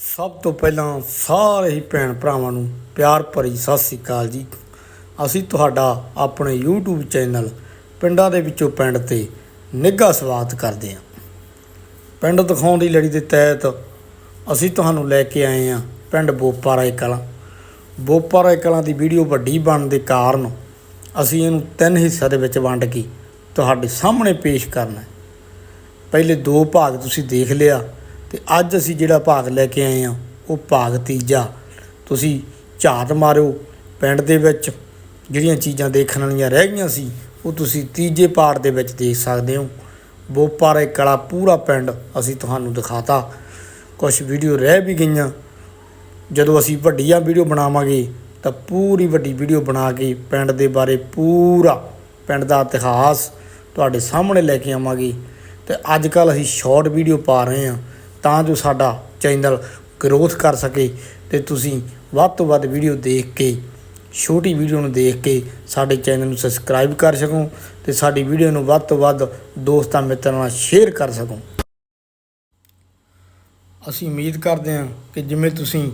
ਸਭ ਤੋਂ ਪਹਿਲਾਂ ਸਾਰੇ ਹੀ ਭੈਣ ਭਰਾਵਾਂ ਨੂੰ ਪਿਆਰ ਭਰੀ ਸਤਿ ਸ੍ਰੀ ਅਕਾਲ ਜੀ। ਅਸੀਂ ਤੁਹਾਡਾ ਆਪਣੇ YouTube ਚੈਨਲ ਪਿੰਡਾਂ ਦੇ ਵਿੱਚੋਂ ਪਿੰਡ ਤੇ ਨਿੱਘਾ ਸਵਾਗਤ ਕਰਦੇ ਹਾਂ। ਪਿੰਡ ਦਿਖਾਉਣ ਦੀ ਲੜੀ ਦੇ ਤਹਿਤ ਅਸੀਂ ਤੁਹਾਨੂੰ ਲੈ ਕੇ ਆਏ ਹਾਂ ਪਿੰਡ ਬੋਪਾਰਾਏ ਕਲਾਂ ਬੋਪਾਰਾਏ ਕਲਾਂ ਦੀ ਵੀਡੀਓ ਵੱਡੀ ਬਣਨ ਦੇ ਕਾਰਨ ਅਸੀਂ ਇਹਨੂੰ ਤਿੰਨ ਹਿੱਸਿਆਂ ਦੇ ਵਿੱਚ ਵੰਡ ਕੇ ਤੁਹਾਡੇ ਸਾਹਮਣੇ ਪੇਸ਼ ਕਰਨਾ ਪਹਿਲੇ ਦੋ ਭਾਗ ਤੁਸੀਂ ਦੇਖ ਲਿਆ ਤੇ ਅੱਜ ਅਸੀਂ ਜਿਹੜਾ ਭਾਗ ਲੈ ਕੇ ਆਏ ਆ ਉਹ ਭਾਗ ਤੀਜਾ। ਤੁਸੀਂ ਝਾਤ ਮਾਰਿਓ, ਪਿੰਡ ਦੇ ਵਿੱਚ ਜਿਹੜੀਆਂ ਚੀਜ਼ਾਂ ਦੇਖਣ ਵਾਲੀਆਂ ਰਹਿ ਗਈਆਂ ਸੀ, ਉਹ ਤੁਸੀਂ ਤੀਜੇ ਪਾਰਟ ਦੇ ਵਿੱਚ ਦੇਖ ਸਕਦੇ ਹੋ। ਬੋਪਾਰੇ ਕਲਾ ਪੂਰਾ ਪਿੰਡ ਅਸੀਂ ਤੁਹਾਨੂੰ ਦਿਖਾਤਾ। ਕੁਝ ਵੀਡੀਓ ਰਹਿ ਵੀ ਗਈਆਂ। ਜਦੋਂ ਅਸੀਂ ਵੱਡੀਆਂ ਵੀਡੀਓ ਬਣਾਵਾਂਗੇ, ਤਾਂ ਪੂਰੀ ਵੱਡੀ ਵੀਡੀਓ ਬਣਾ ਕੇ ਪਿੰਡ ਦੇ ਬਾਰੇ ਪੂਰਾ ਪਿੰਡ ਦਾ ਇਤਿਹਾਸ ਤੁਹਾਡੇ ਸਾਹਮਣੇ ਲੈ ਕੇ ਆਵਾਂਗੇ। ਤੇ ਅੱਜ ਕੱਲ ਅਸੀਂ ਸ਼ਾਰਟ ਵੀਡੀਓ ਪਾ ਰਹੇ ਹਾਂ। ਤਾਂ ਜੋ ਸਾਡਾ ਚੈਨਲ ਗਰੋਥ ਕਰ ਸਕੇ ਤੇ ਤੁਸੀਂ ਵੱਧ ਤੋਂ ਵੱਧ ਵੀਡੀਓ ਦੇਖ ਕੇ, ਛੋਟੀ ਵੀਡੀਓ ਨੂੰ ਦੇਖ ਕੇ ਸਾਡੇ ਚੈਨਲ ਨੂੰ ਸਬਸਕ੍ਰਾਈਬ ਕਰ ਸਕੋ ਤੇ ਸਾਡੀ ਵੀਡੀਓ ਨੂੰ ਵੱਧ ਤੋਂ ਵੱਧ ਦੋਸਤਾਂ ਮਿੱਤਰਾਂ ਨਾਲ ਸ਼ੇਅਰ ਕਰ ਸਕੋ। ਅਸੀਂ ਉਮੀਦ ਕਰਦੇ ਹਾਂ ਕਿ ਜਿਵੇਂ ਤੁਸੀਂ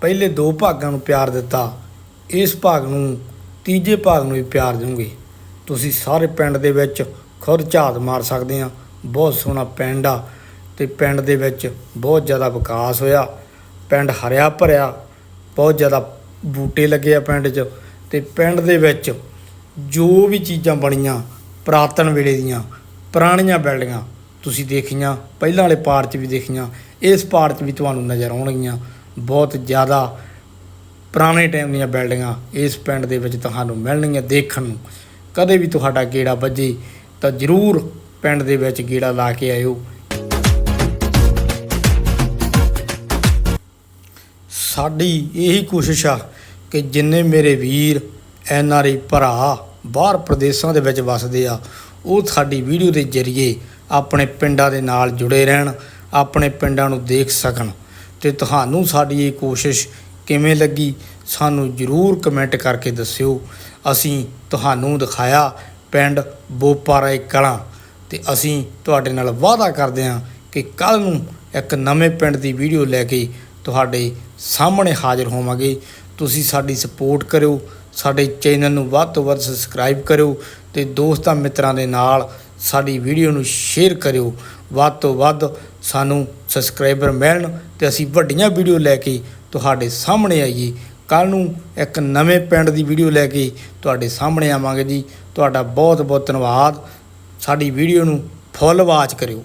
ਪਹਿਲੇ ਦੋ ਭਾਗਾਂ ਨੂੰ ਪਿਆਰ ਦਿੱਤਾ, ਇਸ ਭਾਗ ਨੂੰ ਤੀਜੇ ਭਾਗ ਨੂੰ ਵੀ ਪਿਆਰ ਦਿਓਗੇ। ਤੁਸੀਂ ਸਾਰੇ ਪਿੰਡ ਦੇ ਵਿੱਚ ਖੁਦ ਝਾਤ ਮਾਰ ਸਕਦੇ ਆ ਬਹੁਤ ਸੋਹਣਾ ਪਿੰਡ ਆ। ਤੇ ਪਿੰਡ ਦੇ ਵਿੱਚ ਬਹੁਤ ਜ਼ਿਆਦਾ ਵਿਕਾਸ ਹੋਇਆ। ਪਿੰਡ ਹਰਿਆ ਭਰਿਆ, ਬਹੁਤ ਜ਼ਿਆਦਾ ਬੂਟੇ ਲੱਗੇ ਆ ਪਿੰਡ 'ਚ ਤੇ ਪਿੰਡ ਦੇ ਵਿੱਚ ਜੋ ਵੀ ਚੀਜ਼ਾਂ ਬਣੀਆਂ ਪੁਰਾਤਨ ਵੇਲੇ ਦੀਆਂ, ਪੁਰਾਣੀਆਂ ਬਿਲਡਿੰਗਾਂ, ਤੁਸੀਂ ਦੇਖੀਆਂ, ਪਹਿਲਾਂ ਵਾਲੇ ਪਾਰਟ 'ਚ ਵੀ ਦੇਖੀਆਂ, ਇਸ ਪਾਰਟ 'ਚ ਵੀ ਤੁਹਾਨੂੰ ਨਜ਼ਰ ਆਉਣਗੀਆਂ। ਬਹੁਤ ਜ਼ਿਆਦਾ ਪੁਰਾਣੇ ਟਾਈਮ ਦੀਆਂ ਬਿਲਡਿੰਗਾਂ ਇਸ ਪਿੰਡ ਦੇ ਵਿੱਚ ਤੁਹਾਨੂੰ ਮਿਲਣਗੀਆਂ ਦੇਖਣ ਨੂੰ। ਕਦੇ ਵੀ ਤੁਹਾਡਾ ਗੇੜਾ ਵੱਜੇ ਤਾਂ ਜ਼ਰੂਰ ਪਿੰਡ ਦੇ ਵਿੱਚ ਗੇੜਾ ਲਾ ਕੇ ਆਇਓ। ਸਾਡੀ ਇਹੀ ਕੋਸ਼ਿਸ਼ ਆ ਕਿ ਜਿੰਨੇ ਮੇਰੇ ਵੀਰ, ਐਨ ਆਰ ਆਈ ਭਰਾ ਬਾਹਰ ਪ੍ਰਦੇਸ਼ਾਂ ਦੇ ਵਿੱਚ ਵੱਸਦੇ ਆ, ਉਹ ਸਾਡੀ ਵੀਡੀਓ ਦੇ ਜ਼ਰੀਏ ਆਪਣੇ ਪਿੰਡਾਂ ਦੇ ਨਾਲ ਜੁੜੇ ਰਹਿਣ, ਆਪਣੇ ਪਿੰਡਾਂ ਨੂੰ ਦੇਖ ਸਕਣ। ਤੇ ਤੁਹਾਨੂੰ ਸਾਡੀ ਇਹ ਕੋਸ਼ਿਸ਼ ਕਿਵੇਂ ਲੱਗੀ, ਸਾਨੂੰ ਜਰੂਰ ਕਮੈਂਟ ਕਰਕੇ ਦੱਸਿਓ। ਅਸੀਂ ਤੁਹਾਨੂੰ ਦਿਖਾਇਆ ਪਿੰਡ ਬੋਪਾਰਾਏ ਕਲਾਂ। ਤੇ ਅਸੀਂ ਤੁਹਾਡੇ ਨਾਲ ਵਾਅਦਾ ਕਰਦੇ ਹਾਂ ਕਿ ਕੱਲ ਨੂੰ ਇੱਕ ਨਵੇਂ ਪਿੰਡ ਦੀ ਵੀਡੀਓ ਲੈ ਕੇ ਤੁਹਾਡੇ ਸਾਹਮਣੇ ਹਾਜ਼ਰ ਹੋਵਾਂਗੇ। ਤੁਸੀਂ ਸਾਡੀ ਸਪੋਰਟ ਕਰਿਓ, ਸਾਡੇ ਚੈਨਲ ਨੂੰ ਵੱਧ ਤੋਂ ਵੱਧ ਸਬਸਕ੍ਰਾਈਬ ਕਰਿਓ ਤੇ ਦੋਸਤਾਂ ਮਿੱਤਰਾਂ ਦੇ ਨਾਲ ਸਾਡੀ ਵੀਡੀਓ ਨੂੰ ਸ਼ੇਅਰ ਕਰਿਓ। ਵੱਧ ਤੋਂ ਵੱਧ ਸਾਨੂੰ ਸਬਸਕ੍ਰਾਈਬਰ ਮਿਲਣ ਤੇ ਅਸੀਂ ਵੱਡੀਆਂ ਵੀਡੀਓ ਲੈ ਕੇ ਤੁਹਾਡੇ ਸਾਹਮਣੇ ਆਈਏ। ਕੱਲ ਨੂੰ ਇੱਕ ਨਵੇਂ ਪਿੰਡ ਦੀ ਵੀਡੀਓ ਲੈ ਕੇ ਤੁਹਾਡੇ ਸਾਹਮਣੇ ਆਵਾਂਗੇ ਜੀ। ਤੁਹਾਡਾ ਬਹੁਤ ਬਹੁਤ ਧੰਨਵਾਦ। ਸਾਡੀ ਵੀਡੀਓ ਨੂੰ ਫੁੱਲ ਵਾਚ ਕਰਿਓ।